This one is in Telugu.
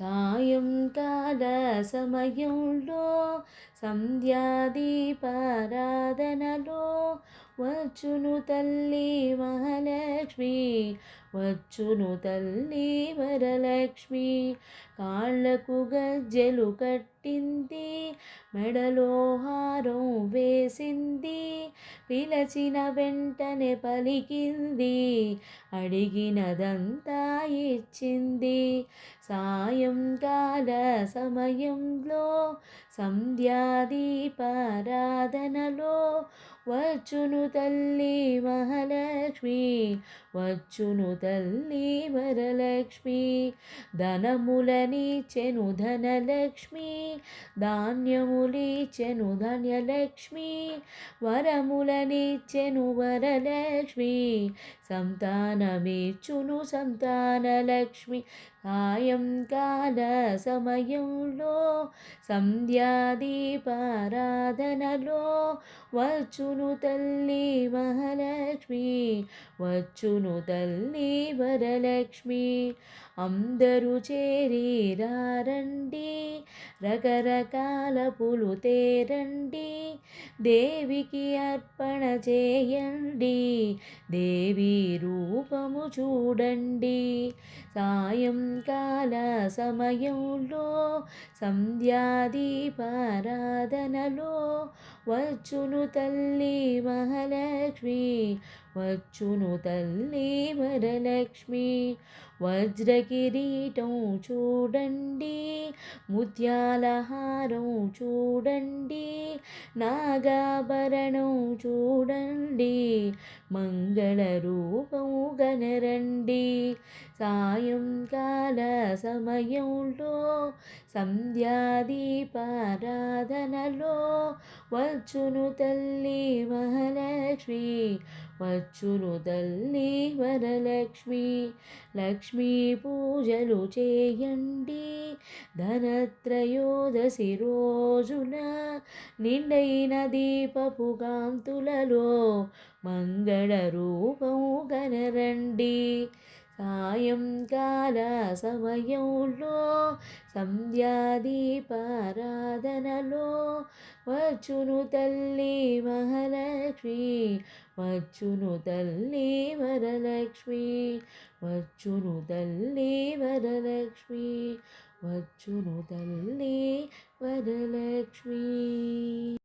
సాయంకాల సమయంలో సంధ్యాదీపారాధనలో వచ్చును తల్లి మహాలక్ష్మి వచ్చును తల్లి వరలక్ష్మి. కాళ్ళకు గజ్జెలు కట్టింది మెడలో హారం వేసింది. పిలచిన వెంటనే పలికింది. అడిగినదంతా ఇచ్చింది. సాయంకాల సమయంలో సంధ్యాదీపారాధనలో వచ్చును తల్లి మహాలక్ష్మి వచ్చును తల్లి వరలక్ష్మి. ధనములని చెను ధనలక్ష్మి ధాన్యములి చెనుధన్యలక్ష్మి వరములని చెను వరలక్ష్మి. సంతానమిచ్చును సంతానలక్ష్మి. సాయంకాల సమయంలో సంధ్యాదీపారాధనలో వచ్చును తల్లి మహాలక్ష్మి వచ్చును తల్లి వరలక్ష్మి. అందరూ చేరి రారండి రకరకాల పులు తేరండి. దేవికి అర్పణ చేయండి దేవి రూపము చూడండి. సాయంకాల సమయంలో సంధ్యాదీపారాధనలో వచ్చును తల్లి మహాలక్ష్మి. వచ్చును తల్లి వరలక్ష్మి. వజ్రకిరీటం చూడండి ముత్యాల హారం చూడండి నాగాభరణం చూడండి మంగళ రూపము గనరండి సాయంకాల సమయంలో సంధ్యాదీపారాధనలో వచ్చును తల్లి వచ్చునుదల్లి వరలక్ష్మి లక్ష్మీ పూజలు చేయండి. ధనత్రయోదశి రోజున నిండైన దీపపు కాంతులలో మంగళ రూపము గనరండి. సాయంకాల సమయంలో సంధ్యాదీపారాధనలో వచ్చును తల్లి మహాలక్ష్మి వచ్చును తల్లి వరలక్ష్మి వచ్చును తల్లి వరలక్ష్మి వచ్చును తల్లి వరలక్ష్మి.